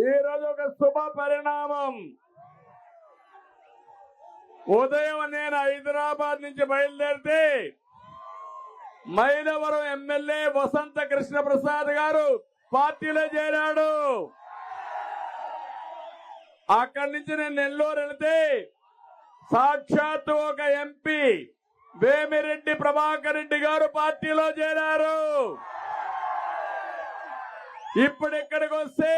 ఈ రోజు ఒక శుభ పరిణామం. ఉదయం నేను హైదరాబాద్ నుంచి బయలుదేరితే మైలవరం ఎమ్మెల్యే వసంత కృష్ణ ప్రసాద్ గారు పార్టీలో చేరాడు. అక్కడి నుంచి నేను నెల్లూరు వెళితే సాక్షాత్ ఒక ఎంపీ వేమిరెడ్డి ప్రభాకర్ రెడ్డి గారు పార్టీలో చేరారు. ఇప్పుడు ఇక్కడికి వస్తే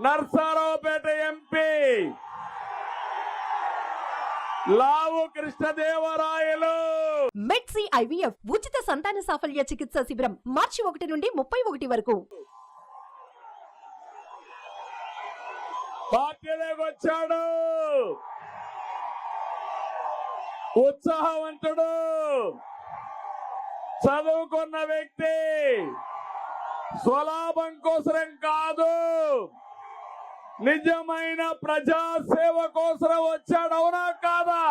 Narasaraopet MP. Lavu Krishnadevarayalu. Medcy IVF ఉచిత సంతాన సాఫల్య చికిత్స శిబిరం మార్చి ఒకటి నుండి ముప్పై ఒకటి వరకు. పార్టీలోకి వచ్చాడు. ఉత్సాహవంతుడు. చదువుకున్న వ్యక్తి. స్వలాభం కోసరం కాదు. నిజమైన ప్రజాసేవ కోసరం వచ్చాడు అవునా కాదా?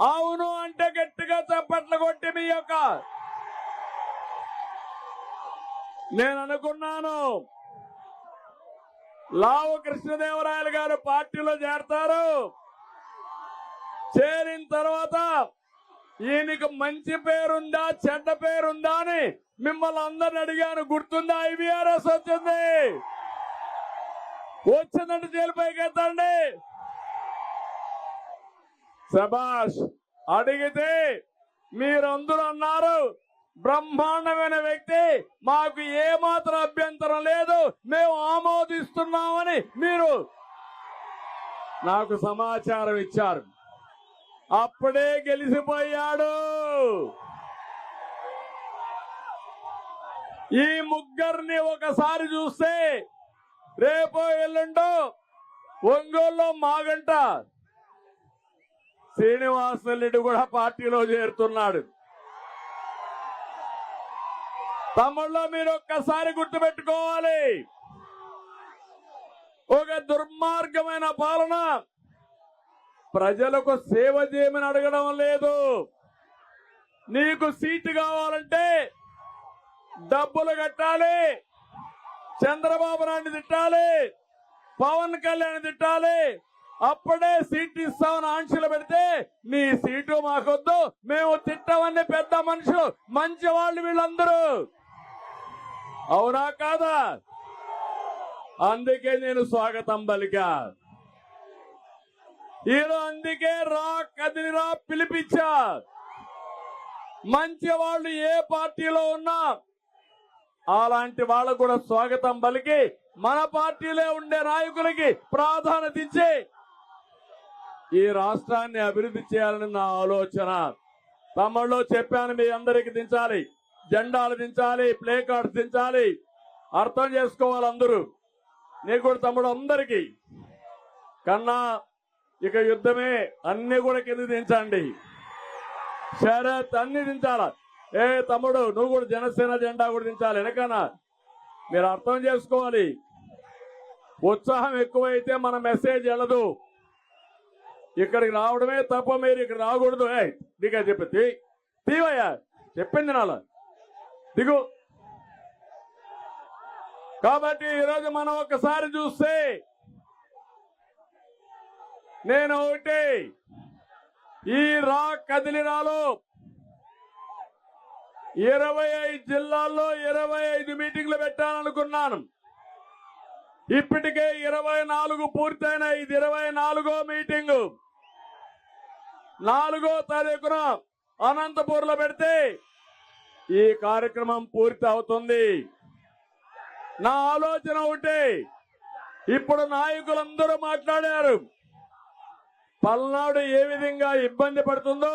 అవును అంటే గట్టిగా చప్పట్లు కొట్టి మీ యొక్క నేను అనుకున్నాను. లావు కృష్ణదేవరాయలు గారు పార్టీలో చేరతారు. చేరిన తర్వాత ఈయనకి మంచి పేరుందా చెడ్డ పేరుందా అని మిమ్మల్ని అందరిని అడిగాను. గుర్తుందా ఐవీఆర్ఎస్ వచ్చింది? వచ్చిందంటే జైలుపైకి ఎత్తండి. సభాష్ అడిగితే మీరందరూ అన్నారు బ్రహ్మాండమైన వ్యక్తి మాకు ఏమాత్రం అభ్యంతరం లేదు మేము ఆమోదిస్తున్నామని మీరు నాకు సమాచారం ఇచ్చారు. అప్పుడే గెలిచిపోయాడు. ఈ ముగ్గురిని ఒకసారి చూస్తే రేపో ఎల్లుండో ఒంగోలులో మాగంట శ్రీనివాసరెడ్డి కూడా పార్టీలో చేరుతున్నాడు. తమ్ముళ్ళు మీరు ఒక్కసారి గుర్తుపెట్టుకోవాలి. ఒక దుర్మార్గమైన పాలన ప్రజలకు సేవ చేయమని అడగడం లేదు. నీకు సీటు కావాలంటే డబ్బులు కట్టాలి. చంద్రబాబు నాయుడు తిట్టాలి పవన్ కళ్యాణ్ తిట్టాలి. అప్పుడే సీట్ ఇస్తామని ఆంక్షలు పెడితే నీ సీటు మాకొద్దు మేము తిట్టమని పెద్ద మనుషులు మంచి వాళ్ళు వీళ్ళందరూ. అవునా కాదా? అందుకే నేను స్వాగతం పలికా. ఈరోజు అందుకే రా కదిలిరా పిలిపించా. మంచి వాళ్ళు ఏ పార్టీలో ఉన్నా అలాంటి వాళ్ళకు కూడా స్వాగతం పలికి మన పార్టీలో ఉండే నాయకులకి ప్రాధాన్యత ఇచ్చి ఈ రాష్ట్రాన్ని అభివృద్ధి చేయాలని నా ఆలోచన. తమ్ముళ్ళు చెప్పాను మీ అందరికి దించాలి. జెండాలు దించాలి ప్లే కార్డ్స్ దించాలి. అర్థం చేసుకోవాలి అందరూ. నీకు కూడా తమ్ముడు అందరికి. కన్నా ఇక యుద్ధమే అన్ని కూడా కింద దించండి. శరత్ అన్ని దించాలా? ఏ తమ్ముడు నువ్వు కూడా జనసేన జెండా కూడా దించాలి వెనకనా. మీరు అర్థం చేసుకోవాలి. ఉత్సాహం ఎక్కువైతే మన మెసేజ్ వెళ్ళదు. ఇక్కడికి రావడమే తప్ప మీరు ఇక్కడ రాకూడదు. ఏ దిగా చెప్పి తీవయ్యా చెప్పింది నాల. దిగు. కాబట్టి ఈరోజు మనం ఒకసారి చూస్తే నేను ఒకటి. ఈ రా కదిలిరాలో ఇరవై ఐదు జిల్లాల్లో ఇరవై ఐదు మీటింగ్లు పెట్టాలనుకున్నాను. ఇప్పటికే ఇరవై నాలుగు పూర్తయిన ఇది ఇరవై నాలుగో మీటింగు. నాలుగో తారీఖున అనంతపూర్లో పెడితే ఈ కార్యక్రమం పూర్తి అవుతుంది నా ఆలోచన ఒకటి. ఇప్పుడు నాయకులందరూ మాట్లాడారు. పల్నాడు ఏ విధంగా ఇబ్బంది పడుతుందో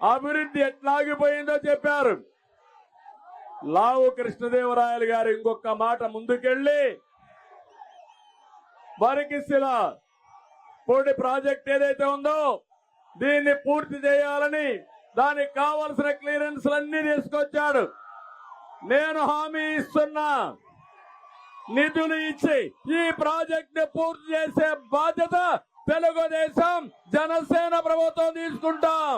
అభివృద్ధి ఎట్లాగిపోయిందో చెప్పారు. లావు కృష్ణదేవరాయలు గారు ఇంకొక మాట ముందుకెళ్ళి వరకిశిల పొడి ప్రాజెక్ట్ ఏదైతే ఉందో దీన్ని పూర్తి చేయాలని దానికి కావలసిన క్లియరెన్స్ అన్ని తీసుకొచ్చాడు. నేను హామీ ఇస్తున్నా నిధులు ఇచ్చి ఈ ప్రాజెక్ట్ పూర్తి చేసే బాధ్యత తెలుగుదేశం జనసేన ప్రభుత్వం తీసుకుంటాం.